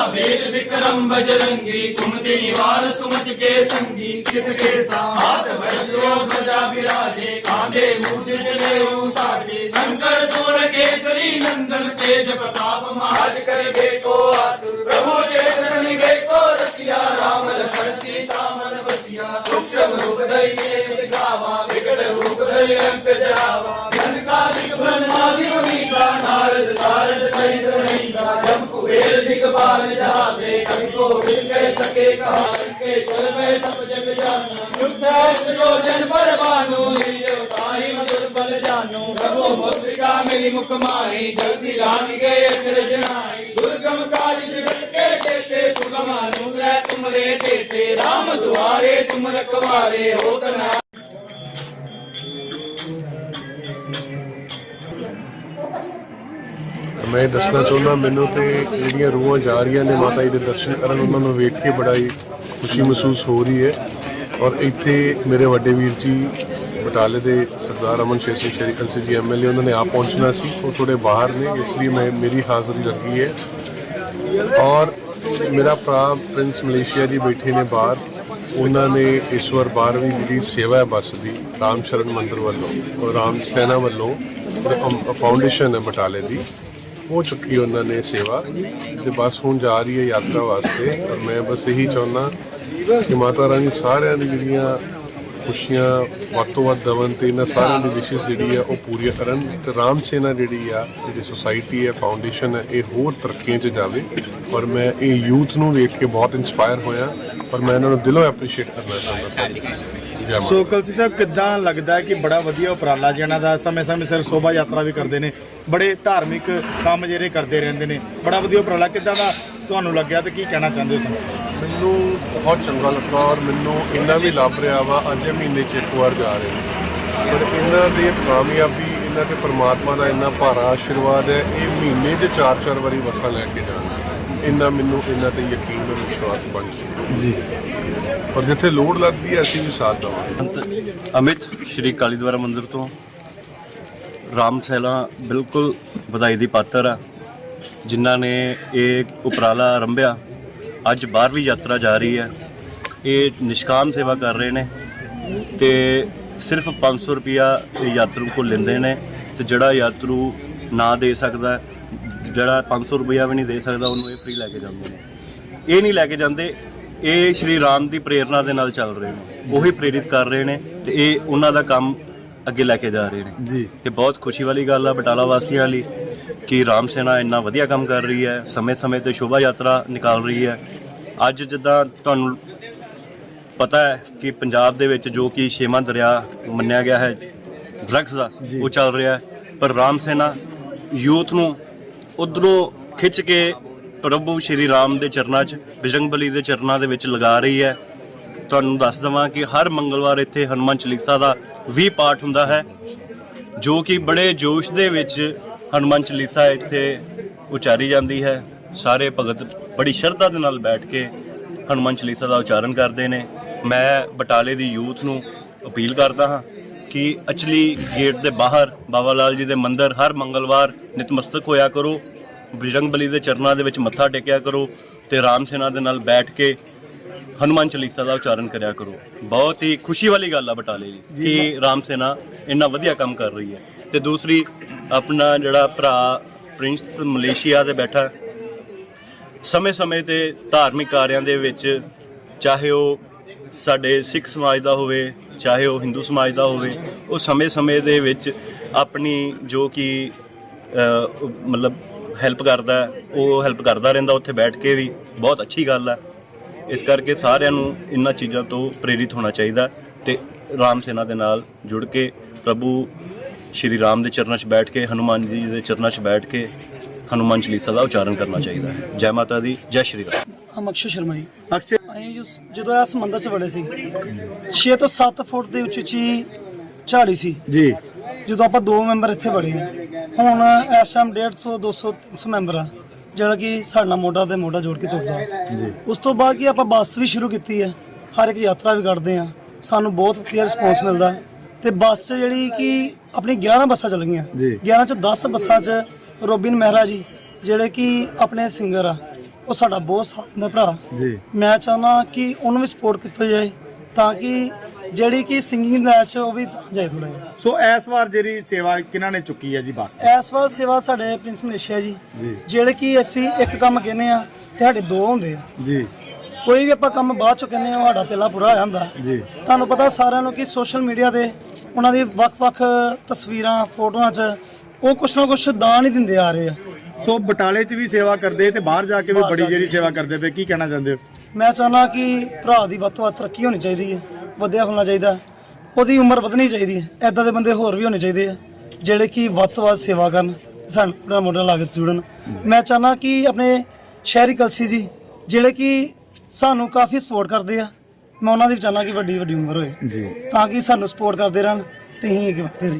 वीर विक्रम बजरंगी कुमति निवार सुमत के संगी चित के हाथ वज्रो ध्वजा विराजे कांधे मूज जनेऊ साजे शंकर सोन केसरी नंदन तेज प्रताप महाज कर बेको आतुर प्रभु चेत सनि बेको रसिया राम लखन सीता मन बसिया सूक्ष्म रूप धरि सिय गावा विकट रूप धरि अंत को मिल कह सके कहा के स्वर में सब जग जानो जुग सहस्त्र जो जन पर बानो लियो ताहि मधुर बल जानो प्रभु मुद्रिका मेरी मुख माही जल्दी लाग गए अचर जनाई दुर्गम काज जगत के देते सुगम अनुग्रह तुमरे देते राम दुआरे तुम रखवारे हो तना ਮੈਂ ਦੱਸਣਾ ਚਾਹੁੰਦਾ, ਮੈਨੂੰ ਤੇ ਜਿਹੜੀਆਂ ਰੂਹਾਂ ਜਾ ਰਹੀਆਂ ਨੇ ਮਾਤਾ ਜੀ ਦੇ ਦਰਸ਼ਨ ਕਰਨ, ਉਹਨਾਂ ਨੂੰ ਵੇਖ ਕੇ ਬੜਾ ਹੀ ਖੁਸ਼ੀ ਮਹਿਸੂਸ ਹੋ ਰਹੀ ਹੈ। ਔਰ ਇੱਥੇ ਮੇਰੇ ਵੱਡੇ ਵੀਰ ਜੀ, ਬਟਾਲੇ ਦੇ ਸਰਦਾਰ ਅਮਨ ਸ਼ੇਰ ਸਿੰਘ ਸ਼ਰੀਕ ਸਿੰਘ ਜੀ ਐਮਐਲਏ ਉਹਨਾਂ ਨੇ ਆਪ ਪਹੁੰਚਣਾ ਸੀ। ਉਹ ਥੋੜੇ ਬਾਹਰ ਨੇ, ਇਸ ਲਈ ਮੈਂ, ਮੇਰੀ ਹਾਜ਼ਰੀ ਲੱਗੀ ਹੈ। ਔਰ ਮੇਰਾ ਭਰਾ ਪ੍ਰਿੰਸ ਮਲੇਸ਼ੀਆ ਜੀ ਬੈਠੇ ਨੇ ਬਾਹਰ। ਉਹਨਾਂ ਨੇ ਇਸ ਵਾਰ 12ਵੀਂ ਜਿਹੜੀ ਸੇਵਾ ਹੈ ਬੱਸ ਦੀ, ਰਾਮ ਸ਼ਰਨ ਮੰਦਿਰ ਵੱਲੋਂ, ਔਰ ਰਾਮ ਸੈਨਾ ਵੱਲੋਂ ਫਾਊਂਡੇਸ਼ਨ ਹੈ ਬਟਾਲੇ ਦੀ। ਉਹ ਚੁੱਕੀ ਉਹਨਾਂ ਨੇ ਸੇਵਾ ਤੇ ਬਸ ਹੁਣ ਜਾ ਰਹੀ ਹੈ ਯਾਤਰਾ ਵਾਸਤੇ। ਔਰ ਮੈਂ ਬਸ ਇਹੀ ਚਾਹੁੰਦਾ ਕਿ ਮਾਤਾ ਰਾਣੀ ਸਾਰਿਆਂ ਦੀ ਜਿਹੜੀਆਂ ਖੁਸ਼ੀਆਂ, ਵੱਧ ਤੋਂ ਵੱਧ ਦਵਨ ਤੇ ਇਹਨਾਂ ਸਾਰਿਆਂ ਦੀ ਵਿਸ਼ੇਸ਼ ਜਿਹੜੀ ਆ ਉਹ ਪੂਰੀਆਂ ਕਰਨ ਤੇ ਰਾਮ ਸੇਨਾ ਜਿਹੜੀ ਆ, ਜਿਹੜੀ ਸੁਸਾਇਟੀ ਹੈ ਫਾਊਂਡੇਸ਼ਨ ਹੈ, ਇਹ ਹੋਰ ਤਰੱਕੀਆਂ 'ਚ ਜਾਵੇ। ਔਰ ਮੈਂ ਇਹ ਯੂਥ ਨੂੰ ਵੇਖ ਕੇ ਬਹੁਤ ਇਨਸਪਾਇਰ ਹੋਇਆ ਔਰ ਮੈਂ ਇਹਨਾਂ ਨੂੰ ਦਿਲੋਂ ਐਪਰੀਸ਼ੀਏਟ ਕਰਨਾ ਚਾਹੁੰਦਾ ਸੋ। ਕਲਸੀ ਸਾਹਿਬ ਕਿੱਦਾਂ ਲੱਗਦਾ ਹੈ ਕਿ ਬੜਾ ਵਧੀਆ ਉਪਰਾਲਾ ਜਿਹਨਾਂ ਦਾ? ਸਮੇਂ-ਸਮੇਂ ਸਿਰ ਸ਼ੋਭਾ ਯਾਤਰਾ ਵੀ ਕਰਦੇ ਨੇ ਬੜੇ ਧਾਰਮਿਕ ਕੰਮ ਜਿਹੜੇ ਕਰਦੇ ਰਹਿੰਦੇ ਨੇ। ਬੜਾ ਵਧੀਆ ਉਪਰਾਲਾ ਕਿੱਦਾਂ ਦਾ ਤੁਹਾਨੂੰ ਲੱਗਿਆ ਤੇ ਕੀ ਕਹਿਣਾ ਚਾਹੁੰਦੇ ਹੋ ਸਾਨੂੰ ਮੈਨੂੰ ਬਹੁਤ ਚੰਗਾ ਲੱਗਾ ਔਰ ਮੈਨੂੰ ਇੰਨਾ ਵੀ ਲੱਭ ਰਿਹਾ ਵਾ ਅੱਜ ਮਹੀਨੇ ਚ ਇੱਕ ਵਾਰ ਜਾ ਰਹੇ। ਪਰ ਇਹਨਾਂ ਦੀ ਕਾਮਯਾਬੀ ਇਹਨਾਂ ਤੇ ਪ੍ਰਮਾਤਮਾ ਦਾ ਇੰਨਾ ਭਾਰਾ ਆਸ਼ੀਰਵਾਦ ਹੈ ਇਹ ਮਹੀਨੇ ਚ ਚਾਰ ਚਾਰ ਵਾਰੀ ਵਸਾਂ ਲੈ ਕੇ ਜਾਣਗੇ ਇੰਨਾ ਮੈਨੂੰ ਇਹਨਾਂ ਤੇ ਯਕੀਨ ਤੇ ਵਿਸ਼ਵਾਸ ਬਣ ਚੁੱਕਾ ਜੀ। ਔਰ ਜਿੱਥੇ ਲੋੜ ਲੱਗਦੀ ਹੈ ਅਸੀਂ ਵੀ ਸਾਥ ਦੇਵਾਂਗੇ। ਅਮਿਤ ਸ਼੍ਰੀ ਕਾਲੀਦਵਾਰਾ ਮੰਦਿਰ ਤੋਂ। ਰਾਮ ਸੈਲਾ ਬਿਲਕੁਲ ਵਧਾਈ ਦੀ ਪਾਤਰ ਆ ਜਿਨ੍ਹਾਂ ਨੇ ਇਹ ਉਪਰਾਲਾ ਆਰੰਭਿਆ ਅੱਜ 12ਵੀਂ ਯਾਤਰਾ ਜਾ ਰਹੀ ਹੈ। ਇਹ ਨਿਸ਼ਕਾਮ ਸੇਵਾ ਕਰ ਰਹੇ ਨੇ ਤੇ ਸਿਰਫ 500 ਰੁਪਿਆ ਯਾਤਰੂ ਕੋਲ ਲੈਂਦੇ ਨੇ ਤੇ ਜਿਹੜਾ ਯਾਤਰੂ ਨਾ ਦੇ ਸਕਦਾ ਜਿਹੜਾ 500 ਰੁਪਿਆ ਵੀ ਨਹੀਂ ਦੇ ਸਕਦਾ ਉਹਨੂੰ ਇਹ ਫ੍ਰੀ ਲੈ ਕੇ ਜਾਂਦੇ ਨੇ। ਇਹ ਨਹੀਂ ਲੈ ਕੇ ਜਾਂਦੇ ਇਹ ਸ਼੍ਰੀ ਰਾਮ ਦੀ ਪ੍ਰੇਰਣਾ ਦੇ ਨਾਲ ਚੱਲ ਰਹੇ ਨੇ। ਉਹੀ ਪ੍ਰੇਰਿਤ ਕਰ ਰਹੇ ਨੇ ਤੇ ਇਹ ਉਹਨਾਂ ਦਾ ਕੰਮ ਅੱਗੇ ਲੈ ਕੇ ਜਾ ਰਹੇ ਨੇ। ਜੀ। ਇਹ ਬਹੁਤ ਖੁਸ਼ੀ ਵਾਲੀ ਗੱਲ ਆ ਬਟਾਲਾ ਵਾਸੀਆਂ ਲਈ ਕਿ ਰਾਮ ਸੈਨਾ ਇੰਨਾ ਵਧੀਆ ਕੰਮ ਕਰ ਰਹੀ ਹੈ ਸਮੇਂ-ਸਮੇਂ ਤੇ ਸ਼ੋਭਾ ਯਾਤਰਾ ਨਿਕਾਲ ਰਹੀ ਹੈ। ਅੱਜ ਜਿੱਦਾਂ ਤੁਹਾਨੂੰ ਪਤਾ ਹੈ ਕਿ ਪੰਜਾਬ ਦੇ ਵਿੱਚ ਜੋ ਕਿ ਛੇਵਾਂ ਦਰਿਆ ਮੰਨਿਆ ਗਿਆ ਹੈ ਡਰੱਗਸ ਦਾ ਉਹ ਚੱਲ ਰਿਹਾ ਹੈ। ਪਰ ਰਾਮ ਸੈਨਾ ਯੂਥ ਨੂੰ ਉਧਰੋਂ ਖਿੱਚ ਕੇ ਪ੍ਰਭੂ ਸ਼੍ਰੀ ਰਾਮ ਦੇ ਚਰਨਾਂ 'ਚ ਬਜਰੰਗਬਲੀ ਦੇ ਚਰਨਾਂ ਦੇ ਵਿੱਚ ਲਗਾ ਰਹੀ ਹੈ। ਤੁਹਾਨੂੰ ਦੱਸ ਦਵਾਂ ਕਿ ਹਰ ਮੰਗਲਵਾਰ ਇੱਥੇ ਹਨੂੰਮਾਨ ਚਾਲੀਸਾ ਦਾ ਵੀ ਪਾਠ ਹੁੰਦਾ ਹੈ, ਜੋ ਕਿ ਬੜੇ ਜੋਸ਼ ਦੇ ਵਿੱਚ ਹਨੂੰਮਾਨ ਚਾਲੀਸਾ ਇੱਥੇ ਉਚਾਰੀ ਜਾਂਦੀ ਹੈ। ਸਾਰੇ ਭਗਤ ਬੜੀ ਸ਼ਰਧਾ ਦੇ ਨਾਲ ਬੈਠ ਕੇ ਹਨੂੰਮਾਨ ਚਾਲੀਸਾ ਦਾ ਉਚਾਰਨ ਕਰਦੇ ਨੇ। ਮੈਂ ਬਟਾਲੇ ਦੀ ਯੂਥ ਨੂੰ ਅਪੀਲ ਕਰਦਾ ਹਾਂ ਕਿ ਅਚਲੀ ਗੇਟ ਦੇ ਬਾਹਰ ਬਾਬਾ ਲਾਲ ਜੀ ਦੇ ਮੰਦਿਰ ਹਰ ਮੰਗਲਵਾਰ ਨਤਮਸਤਕ ਹੋਇਆ ਕਰੋ। ਬਜਰੰਗਬਲੀ ਦੇ ਚਰਨਾਂ ਦੇ ਵਿੱਚ ਮੱਥਾ ਟੇਕਿਆ ਕਰੋ ਤੇ ਰਾਮ ਸੈਨਾ ਦੇ ਨਾਲ ਬੈਠ ਕੇ ਹਨੂੰਮਾਨ ਚਾਲੀਸਾ ਦਾ ਉਚਾਰਨ ਕਰਿਆ ਕਰੋ। ਬਹੁਤ ਹੀ ਖੁਸ਼ੀ ਵਾਲੀ ਗੱਲ ਆ ਬਟਾਲੇ ਦੀ ਕਿ ਰਾਮ ਸੈਨਾ ਇੰਨਾ ਵਧੀਆ ਕੰਮ ਕਰ ਰਹੀ ਹੈ। ਤੇ ਦੂਸਰੀ ਆਪਣਾ ਜਿਹੜਾ ਭਰਾ ਪ੍ਰਿੰਸ ਮਲੇਸ਼ੀਆ ਤੇ ਬੈਠਾ ਸਮੇਂ-ਸਮੇਂ ਤੇ ਧਾਰਮਿਕ ਕਾਰਿਆਂ ਦੇ ਵਿੱਚ ਚਾਹੇ ਉਹ ਸਾਡੇ ਸਿੱਖ ਸਮਾਜ ਦਾ ਹੋਵੇ ਚਾਹੇ ਉਹ ਹਿੰਦੂ ਸਮਾਜ ਦਾ ਹੋਵੇ ਉਹ ਸਮੇਂ-ਸਮੇਂ ਦੇ ਵਿੱਚ ਆਪਣੀ ਜੋ ਕਿ ਮਤਲਬ ਹੈਲਪ ਕਰਦਾ ਉਹ ਹੈਲਪ ਕਰਦਾ ਰਹਿੰਦਾ ਉੱਥੇ ਬੈਠ ਕੇ ਵੀ ਬਹੁਤ ਅੱਛੀ ਗੱਲ ਹੈ। ਇਸ ਕਰਕੇ ਸਾਰਿਆਂ ਨੂੰ ਇਹਨਾਂ ਚੀਜ਼ਾਂ ਤੋਂ ਪ੍ਰੇਰਿਤ ਹੋਣਾ ਚਾਹੀਦਾ ਤੇ ਰਾਮ ਸੈਨਾ ਦੇ ਨਾਲ ਜੁੜ ਕੇ ਪ੍ਰਭੂ ਸ਼੍ਰੀ ਰਾਮ ਦੇ ਚਰਨਾਂ 'ਚ ਬੈਠ ਕੇ ਹਨੂਮਾਨ ਜੀ ਦੇ ਚਰਨਾਂ 'ਚ ਬੈਠ ਕੇ ਹਨੂਮਾਨ ਚਾਲੀਸਾ ਦਾ ਉਚਾਰਨ ਕਰਨਾ ਚਾਹੀਦਾ ਹੈ। ਜੈ ਮਾਤਾ ਦੀ ਜੈ ਸ਼੍ਰੀ ਰਾਮ। ਹਮ ਅਕਸ਼ੇ ਸ਼ਰਮਾ ਜੀ। ਅਕਸ਼ੇ ਅਸੀਂ ਜਦੋਂ ਇਹ ਸਮੁੰਦਰ 'ਚ ਵੜੇ ਸੀ 6 ਤੋਂ 7 ਫੁੱਟ ਦੇ ਉੱਚੀ ਉੱਚੀ ਝਾੜੀ ਸੀ। ਜੀ। ਜਦੋਂ ਆਪਾਂ ਦੋ ਮੈਂਬਰ ਇੱਥੇ ਵੜੇ ਆ ਹੁਣ ਇਸ ਟਾਈਮ 150 200 300 ਮੈਂਬਰ ਆ ਜਿਹੜਾ ਕਿ ਸਾਡਾ ਮੋਢਾ ਤੇ ਮੋਢਾ ਜੋੜ ਕੇ ਤੁਰਦਾ। ਜੀ। ਉਸ ਤੋਂ ਬਾਅਦ ਕੀ ਆਪਾਂ ਬੱਸ ਵੀ ਸ਼ੁਰੂ ਕੀਤੀ ਹੈ ਹਰ ਇੱਕ ਯਾਤਰਾ ਵੀ ਕੱਢਦੇ ਆ। ਸਾਨੂੰ ਬਹੁਤ ਵਧੀਆ ਰਿਸਪੌਂਸ ਮਿਲਦਾ। ਤੇ ਬੱਸ 'ਚ ਜਿਹੜੀ ਕਿ ਆਪਣੀ 11 ਬੱਸਾਂ ਚੱਲ ਗਈਆਂ। ਜੀ। 11 'ਚ 10 ਬੱਸਾਂ 'ਚ ਰੋਬਿਨ ਮਹਿਰਾ ਜੀ ਜਿਹੜੇ ਕਿ ਆਪਣੇ ਸਿੰਗਰ ਆ ਉਹ ਸਾਡਾ ਬਹੁਤ ਸਾਥ ਦਿੰਦਾ ਭਰਾ। ਜੀ। ਮੈਂ ਚਾਹੁੰਦਾ ਕਿ ਉਹਨੂੰ ਵੀ ਸਪੋਰਟ ਕੀਤਾ ਜਾਏ ਤਾਂ ਕਿ ਜਿਹੜੀ ਕਿ ਸਿੰਗਿੰਗ ਦਾ ਚ ਉਹ ਵੀ ਜਾਏ ਥੋੜਾ ਜਿਹਾ। ਸੋ ਇਸ ਵਾਰ ਜਿਹੜੀ ਸੇਵਾ ਕਿਹਨਾਂ ਨੇ ਚੁੱਕੀ ਹੈ ਜੀ ਬੱਸ? ਇਸ ਵਾਰ ਸੇਵਾ ਸਾਡੇ ਪ੍ਰਿੰਸ ਮਲੇਸ਼ੀਆ ਜੀ। ਜੀ। ਜਿਹੜੇ ਕਿ ਅਸੀਂ ਇੱਕ ਕੰਮ ਕਹਿੰਦੇ ਆ ਤੇ ਸਾਡੇ ਦੋ ਹੁੰਦੇ ਆ। ਜੀ। ਕੋਈ ਵੀ ਆਪਾਂ ਕੰਮ ਬਾਅਦ ਚ ਕਹਿੰਦੇ ਆ ਸਾਡਾ ਪਹਿਲਾਂ ਪੂਰਾ ਹੋਇਆ ਹੁੰਦਾ ਜੀ। ਤੁਹਾਨੂੰ ਪਤਾ ਸਾਰਿਆਂ ਨੂੰ ਕਿ ਸੋਸ਼ਲ ਮੀਡੀਆ ਤੇ ਉਹਨਾਂ ਦੀ ਵੱਖ-ਵੱਖ ਤਸਵੀਰਾਂ ਫੋਟੋਆਂ 'ਚ ਉਹ ਕੁਛ ਨਾ ਕੁਛ ਦਾਨ ਹੀ ਦਿੰਦੇ ਆ ਰਹੇ ਆ। ਸੋ ਬਟਾਲੇ 'ਚ ਵੀ ਸੇਵਾ ਕਰਦੇ ਤੇ ਬਾਹਰ ਜਾ ਕੇ ਵੀ ਬੜੀ। ਜਿਹੜੀ ਸੇਵਾ ਕਰਦੇ ਪਏ ਕੀ ਕਹਿਣਾ ਚਾਹੁੰਦੇ ਹੋ? ਮੈਂ ਚਾਹੁੰਦਾ ਕਿ ਭਰਾ ਦੀ ਵੱਧ ਤੋਂ ਵੱਧ ਤਰੱਕੀ ਹੋਣੀ ਚਾਹੀਦੀ ਹੈ। ਵਧਿਆ ਹੋਣਾ ਚਾਹੀਦਾ। ਉਹਦੀ ਉਮਰ ਵਧਣੀ ਚਾਹੀਦੀ ਹੈ। ਐਦਾਂ ਦੇ ਬੰਦੇ ਹੋਰ ਵੀ ਹੋਣੇ ਚਾਹੀਦੇ ਆ ਜਿਹੜੇ ਕਿ ਵੱਧ ਤੋਂ ਵੱਧ ਸੇਵਾ ਕਰਨ ਸਾਨੂੰ ਪੂਰਾ ਮੋਢਾ ਲਾ ਕੇ ਜੁੜਨ। ਮੈਂ ਚਾਹੁੰਦਾ ਕਿ ਆਪਣੇ ਸ਼ਹਿਰੀ ਕਲਸੀ ਜੀ ਜਿਹੜੇ ਕਿ ਸਾਨੂੰ ਕਾਫੀ ਸਪੋਰਟ ਕਰਦੇ ਆ ਮੈਂ ਉਹਨਾਂ ਦੀ ਵੀ ਚਾਹੁੰਦਾ ਕਿ ਵੱਡੀ ਵੱਡੀ ਉਮਰ ਹੋਏ। ਜੀ। ਤਾਂ ਕਿ ਸਾਨੂੰ ਸਪੋਰਟ ਕਰਦੇ ਰਹਿਣ ਤੇ ਅਸੀਂ ਅੱਗੇ ਵਧਦੇ ਰਹੀਏ।